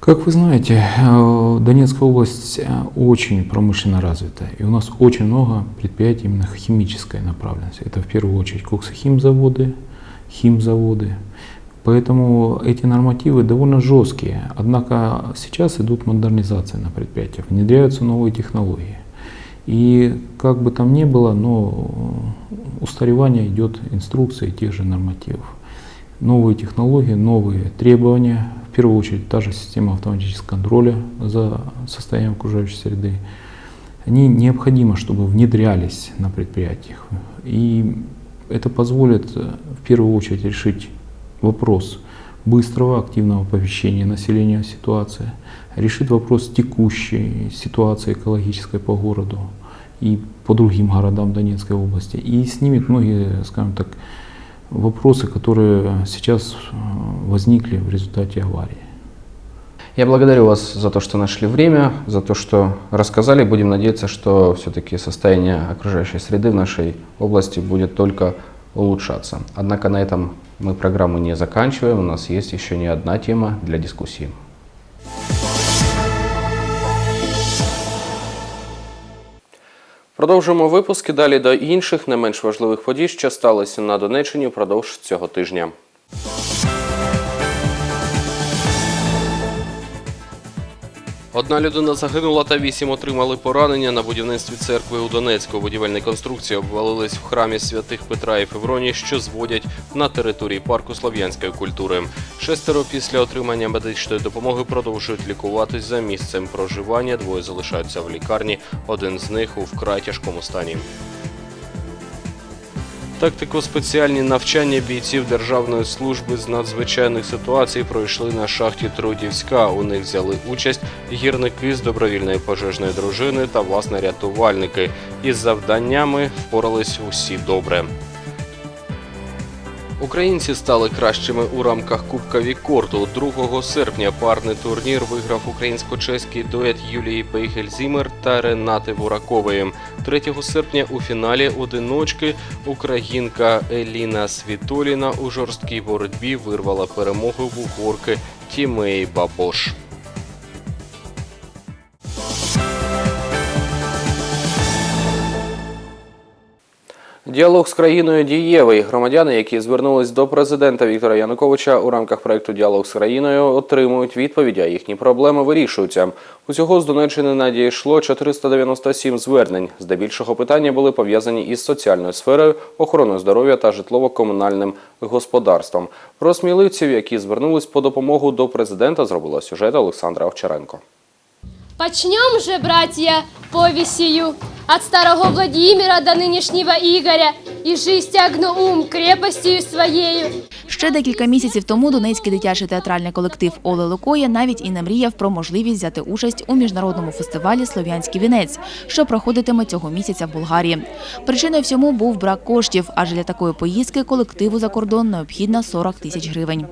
Как вы знаете, э, Донецкая область э, очень промышленно развита, и у нас очень много предприятий именно химической направленности. Это в первую очередь коксохимзаводы, химзаводы. Поэтому эти нормативы довольно жесткие. Однако сейчас идут модернизация на предприятиях, внедряются новые технологии. И как бы там ни было, но устаревание идет инструкции тех же нормативов. Новые технологии, новые требования, в первую очередь та же система автоматического контроля за состоянием окружающей среды, они необходимо, чтобы внедрялись на предприятиях. И это позволит э, в первую очередь решить вопрос быстрого активного оповещения населения о ситуации, решит вопрос текущей ситуации экологической по городу и по другим городам Донецкой области. И снимет многие, скажем так, вопросы, которые сейчас э, возникли в результате аварии. Я благодарю вас за то, что нашли время, за то, что рассказали. Будем надеяться, что все-таки состояние окружающей среды в нашей области будет только улучшаться. Однако на этом мы программу не заканчиваем. У нас есть еще не одна тема для дискуссии. Продовжуємо випуски далі до інших не менш важливих подій, що сталося на Донеччині впродовж цього тижня. Одна людина загинула та вісім отримали поранення на будівництві церкви у Донецьку. Будівельні конструкції обвалились в храмі святих Петра і Февронії, що зводять на території парку слов'янської культури. Шестеро після отримання медичної допомоги продовжують лікуватись за місцем проживання. Двоє залишаються в лікарні. Один з них у вкрай тяжкому стані. Тактико-спеціальні навчання бійців Державної служби з надзвичайних ситуацій пройшли на шахті Трудівська. У них взяли участь гірники з добровільної пожежної дружини та власне рятувальники. Із завданнями впорались усі добре. Українці стали кращими у рамках Кубка Вікорту. 2 серпня парний турнір виграв українсько-чеський дует Юлії Бейгель-Зімер та Ренати Вуракової. 3 серпня у фіналі одиночки українка Еліна Світоліна у жорсткій боротьбі вирвала перемогу в угорки Тімеї Бабош. Діалог з країною дієвий. Громадяни, які звернулись до президента Віктора Януковича у рамках проекту Діалог з країною, отримують відповіді, а їхні проблеми вирішуються. Усього з Донеччини надійшло 497 звернень. Здебільшого питання були пов'язані із соціальною сферою, охороною здоров'я та житлово-комунальним господарством. Про сміливців, які звернулись по допомогу до президента, зробила сюжет Олександра Овчаренко. Почнем же, братья, повесию от старого Владимира до нынешнего Игоря, и жизнь тягну ум крепостью своею. Ще декілька місяців тому Донецький дитячий театральний колектив Оле Лукоя навіть і не мріяв про можливість взяти участь у міжнародному фестивалі Слов'янський вінець, що проходитиме цього місяця в Болгарії. Причиною всьому був брак коштів, адже для такої поїздки колективу за кордон необхідно 40 тисяч гривень.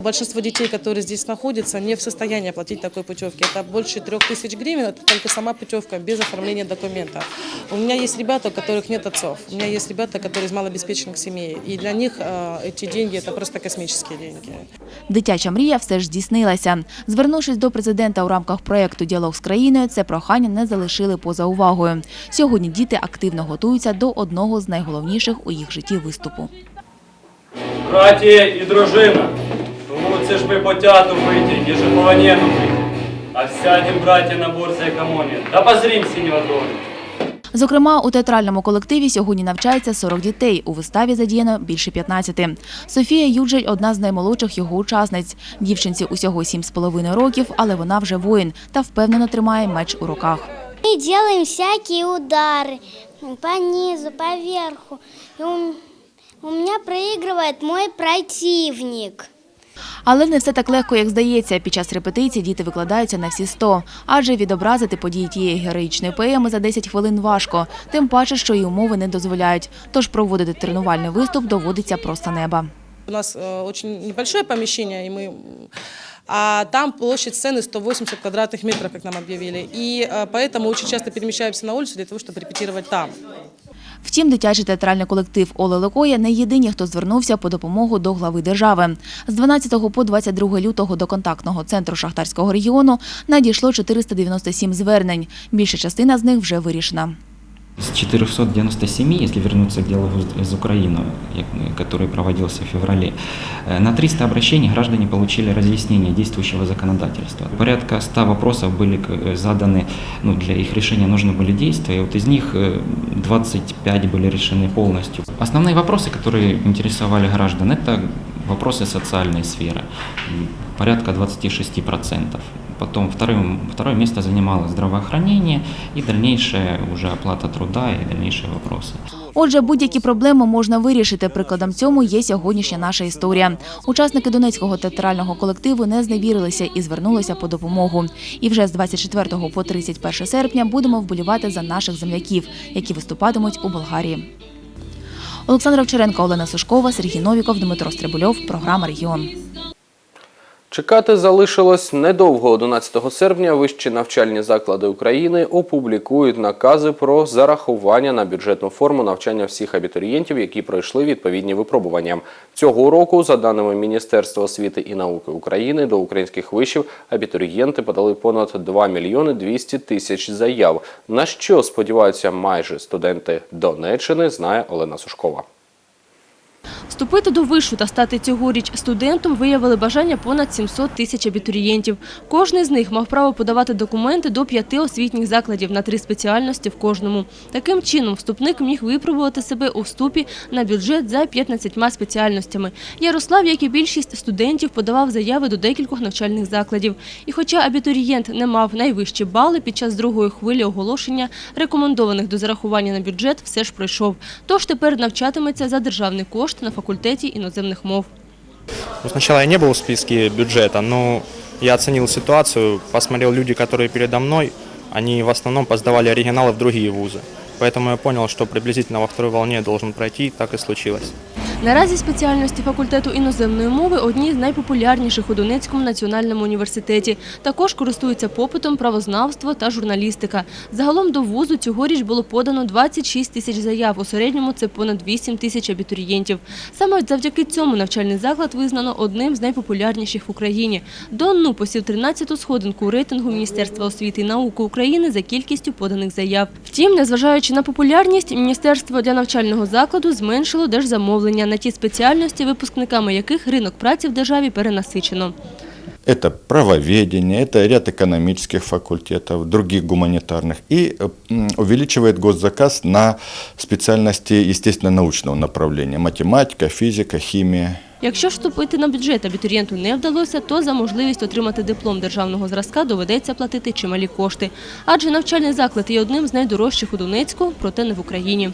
Большинство детей, которые здесь находятся, не в состоянии оплатить такой путевки. Это больше трех тысяч гривен, это только сама путевка без оформления документа. У меня есть ребята, у которых нет отцов. У меня есть ребята, которые из малообеспеченных семей. И для них э, эти деньги – это просто космические деньги. Дитяча мрія все ж здійснилася. Звернувшись до президента у рамках проєкту Діалог з країною, це прохання не залишили поза увагою. Сьогодні діти активно готуються до одного з найголовніших у їх житті виступу. Братія і дружина, тому це ж ми потяту вийти, ніж по війну вийти. А сядем, браті, на борці економії, да позрім синього долю. Зокрема, у театральному колективі сьогодні навчається 40 дітей. У виставі задіяно більше 15. Софія Юджель – одна з наймолодших його учасниць. Дівчинці усього 7,5 років, але вона вже воїн та впевнено тримає меч у руках. Мы делаем всякие удары по низу, по верху. И у, у меня проигрывает мой противник. Але не все так легко, як здається. Під час репетицій діти викладаються на всі 100. Адже відобразити події тієї героїчної поеми за 10 хвилин важко. Тим паче, що і умови не дозволяють. Тож проводити тренувальний виступ доводиться просто неба. У нас э, очень небольшое помещение, и мы... А там площадь сцены 180 квадратных метров, как нам объявили. И э, поэтому очень часто перемещаемся на улицу для того, чтобы репетировать там. Втім, дитячий театральний колектив Оле Лекоя не єдині, хто звернувся по допомогу до глави держави. З 12 по 22 лютого до контактного центру Шахтарського регіону надійшло 497 звернень. Більша частина з них вже вирішена. С 497, если вернуться к с Украиной, я- который проводился в феврале, э, на 300 обращений граждане получили разъяснение действующего законодательства. Порядка 100 вопросов были э, заданы, ну, для их решения нужны были действия, и вот из них э, 25 были решены полностью. Основные вопросы, которые интересовали граждан, это вопросы социальной сферы, порядка 26%. Потом вторым, второе место занимало здравоохранение и дальнейшая уже оплата труда и дальнейшие вопросы. Отже, будь-які проблеми можна вирішити. Прикладом цьому є сьогоднішня наша історія. Учасники Донецького театрального колективу не зневірилися і звернулися по допомогу. І вже з 24 по 31 серпня будемо вболівати за наших земляків, які виступатимуть у Болгарії. Олександра Вчеренко, Олена Сушкова, Сергій Новіков, Дмитро Стрибульов. Програма Регіон. Чекати залишилось недовго. 11 серпня вищі навчальні заклади України опублікують накази про зарахування на бюджетну форму навчання всіх абітурієнтів, які пройшли відповідні випробування. Цього року, за даними Міністерства освіти і науки України, до українських вишів абітурієнти подали понад 2 мільйони 200 тисяч заяв. На що сподіваються майже студенти Донеччини, знає Олена Сушкова. Вступити до вишу та стати цьогоріч студентом виявили бажання понад 700 тисяч абітурієнтів. Кожний з них мав право подавати документи до п'яти освітніх закладів на три спеціальності в кожному. Таким чином, вступник міг випробувати себе у вступі на бюджет за 15 спеціальностями. Ярослав, як і більшість студентів, подавав заяви до декількох навчальних закладів. І хоча абітурієнт не мав найвищі бали під час другої хвилі оголошення, рекомендованих до зарахування на бюджет, все ж пройшов. Тож тепер навчатиметься за державний кошт на факультеті іноземних мов. Ну, Сначала я не был в списке бюджета, но я оценил ситуацию, посмотрел люди, которые передо мной, они в основном поздавали оригиналы в другие вузы. Поэтому я понял, что приблизительно во второй волне должен пройти, так и случилось. Наразі спеціальності факультету іноземної мови одні з найпопулярніших у Донецькому національному університеті. Також користуються попитом правознавство та журналістика. Загалом до вузу цьогоріч було подано 26 тисяч заяв. У середньому це понад 8 тисяч абітурієнтів. Саме завдяки цьому навчальний заклад визнано одним з найпопулярніших в Україні. Донну посів 13-ту сходинку рейтингу Міністерства освіти і науки України за кількістю поданих заяв. Втім, незважаючи на популярність, Міністерство для навчального закладу зменшило держзамовлення на ті спеціальності, випускниками яких ринок праці в державі перенасичено. Это правоведение, это ряд экономических факультетов, других гуманитарных. И э, м, увеличивает госзаказ на специальности естественно-научного направления. Математика, физика, химия. Якщо ж вступити на бюджет абітурієнту не вдалося, то за можливість отримати диплом державного зразка доведеться платити чималі кошти. Адже навчальний заклад є одним з найдорожчих у Донецьку, проте не в Україні.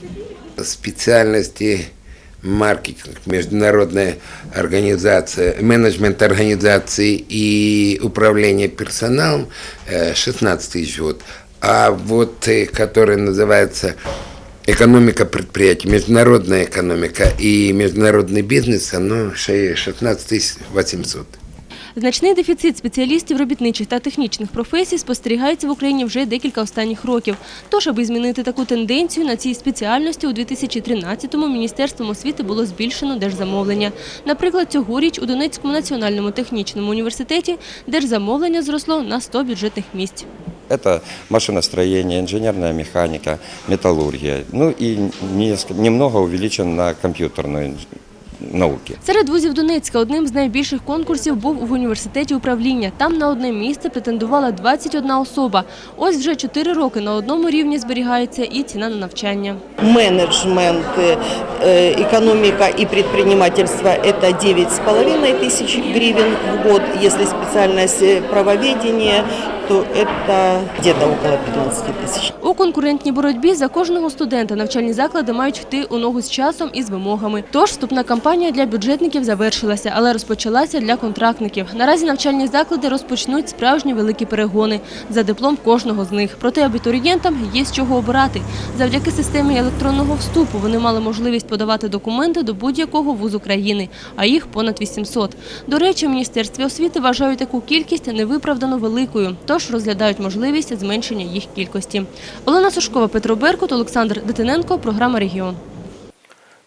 специальности маркетинг, международная организация, менеджмент организации и управление персоналом э, 16 тысяч вот. А вот э, который называется экономика предприятий, международная экономика и международный бизнес, оно ше- 16 тысяч 800. Значний дефіцит спеціалістів робітничих та технічних професій спостерігається в Україні вже декілька останніх років. Тож, аби змінити таку тенденцію, на цій спеціальності у 2013-му Міністерством освіти було збільшено держзамовлення. Наприклад, цьогоріч у Донецькому національному технічному університеті держзамовлення зросло на 100 бюджетних місць. Это машиностроение, инженерная механика, металлургия. Ну и немного увеличен на компьютерную науки. Серед вузів Донецька одним з найбільших конкурсів був в університеті управління. Там на одне місце претендувала 21 особа. Ось вже 4 роки на одному рівні зберігається і ціна на навчання. менеджмент, э, э, экономика и предпринимательство – это 9,5 тысяч гривен в год. Если специальность э, то это где-то около 15 тысяч. У конкурентній боротьбі за кожного студента навчальні заклади мають йти у ногу з часом і з вимогами. Тож вступна кампанія для бюджетників завершилася, але розпочалася для контрактників. Наразі навчальні заклади розпочнуть справжні великі перегони за диплом кожного з них. Проте абітурієнтам є з чого обирати. Завдяки системі електронного вступу вони мали можливість подавати документи до будь-якого вузу країни, а їх понад 800. До речі, в міністерстві освіти вважають таку кількість невиправдано великою, розглядають можливість зменшення їх кількості. Олена Сушкова, Петро Беркут, Олександр Дитиненко, програма Регіон.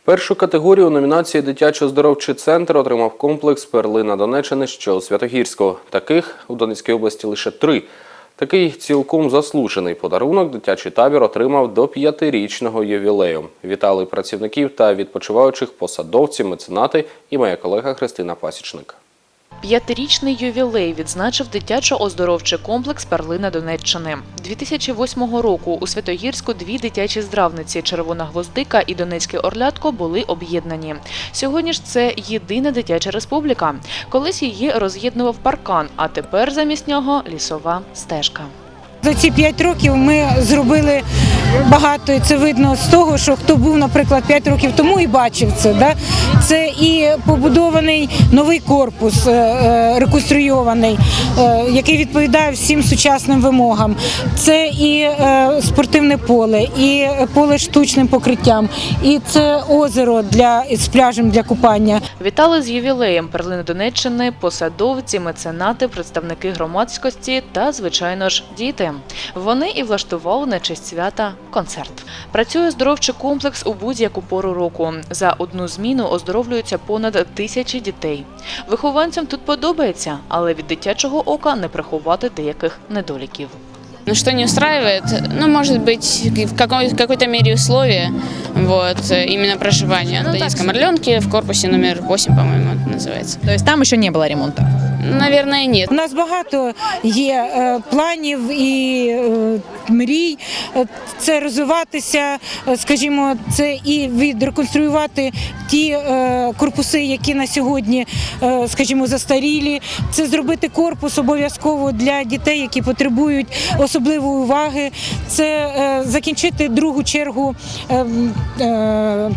Першу категорію номінації Дитячо-здоровчий центр отримав комплекс Перлина Донеччини, що у Святогірську. Таких у Донецькій області лише три. Такий цілком заслужений подарунок дитячий табір отримав до п'ятирічного ювілею. Вітали працівників та відпочиваючих посадовці, меценати і моя колега Христина Пасічник. П'ятирічний ювілей відзначив дитячо-оздоровчий комплекс «Перлина Донеччини». 2008 року у Святогірську дві дитячі здравниці «Червона гвоздика» і Донецьке орлятко» були об'єднані. Сьогодні ж це єдина дитяча республіка. Колись її роз'єднував паркан, а тепер замість нього лісова стежка. За ці п'ять років ми зробили багато, це видно з того, що хто був, наприклад, п'ять років тому і бачив це. Да? Це і побудований новий корпус, е, е, реконструйований, е, який відповідає всім сучасним вимогам. Це і спортивне поле, і поле штучним покриттям, і це озеро для з пляжем для купання. Вітали з ювілеєм «Перлини Донеччини» посадовці, меценати, представники громадськості та, звичайно ж, діти Вони і влаштували на честь свята концерт. Працює здоровчий комплекс у будь-яку пору року. За одну зміну оздоровлюються понад тисячі дітей. Вихованцям тут подобається, але від дитячого ока не приховати деяких недоліків. Ну, что не устраивает? Ну, может быть, в какой- в какой-то мере условия, вот, э, именно проживания. в Донецком Орленке, в корпусе номер 8, по-моему, это называется. То есть там еще не было ремонта? Наверное, нет. У нас багато є е, планів і е, мрій. Е, Це розвиватися, скажімо, це і відреконструювати ті корпуси, які на сьогодні, скажімо, застарілі. Це зробити корпус обов'язково для дітей, які потребують особливої уваги. Це закінчити другу чергу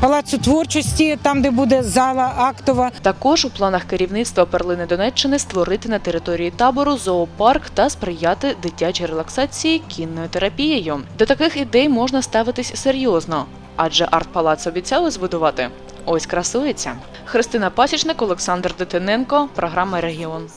палацу творчості, там де буде зала актова. Також у планах керівництва «Перлини Донеччини» створити на території табору зоопарк та сприяти дитячій релаксації кінною терапією. До таких ідей можна ставитись серйозно, адже арт-палац обіцяли збудувати. Ось красується. Христина Пасічник, Олександр Дитиненко, програма Регіон.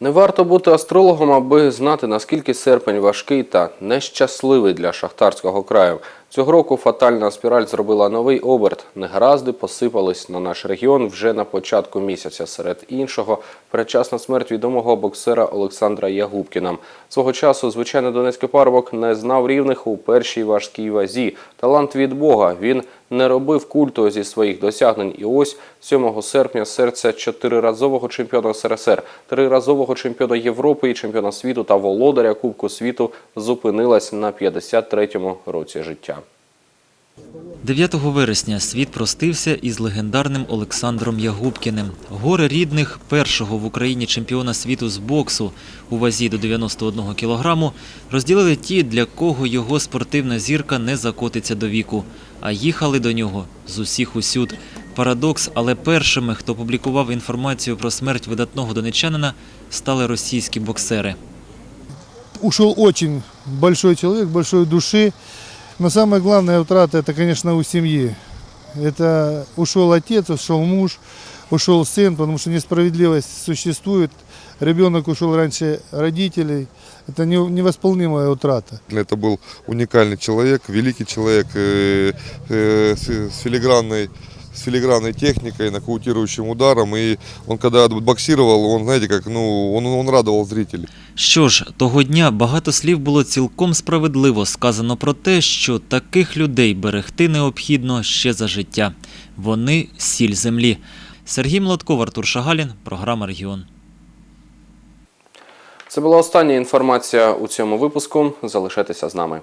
Не варто бути астрологом, аби знати, наскільки серпень важкий та нещасливий для шахтарського краю. Цього року фатальна спіраль зробила новий оберт. Негаразди посипались на наш регіон вже на початку місяця. Серед іншого, передчасна смерть відомого боксера Олександра Ягубкіна. Свого часу звичайний донецький парубок не знав рівних у першій важкій вазі. Талант від Бога. Він не робив культу зі своїх досягнень. І ось 7 серпня серце чотириразового чемпіона СРСР, триразового чемпіона Європи і чемпіона світу та володаря Кубку світу зупинилась на 53-му році життя. 9 вересня світ простився із легендарним Олександром Ягубкіним. Горе рідних першого в Україні чемпіона світу з боксу у вазі до 91 кілограму розділили ті, для кого його спортивна зірка не закотиться до віку, а їхали до нього з усіх усюд. Парадокс, але першими, хто публікував інформацію про смерть видатного донечанина, стали російські боксери. ушел очень большой человек, большой души. Но самая главная утрата, это, конечно, у семьи. Это ушел отец, ушел муж, ушел сын, потому что несправедливость существует. Ребенок ушел раньше родителей. Это не- невосполнимая утрата. Это был уникальный человек, великий человек э, э, с, с филигранной с филигранной техникой, нокаутирующим ударом. И он когда боксировал, он, знаете, как, ну, он, он радовал зрителей. Що ж, того дня багато слів було цілком справедливо сказано про те, що таких людей берегти необхідно ще за життя. Вони сіль землі. Сергій Молотков, Артур Шагалін, програма Регіон. Це була остання інформація у цьому випуску. Залишайтеся з нами.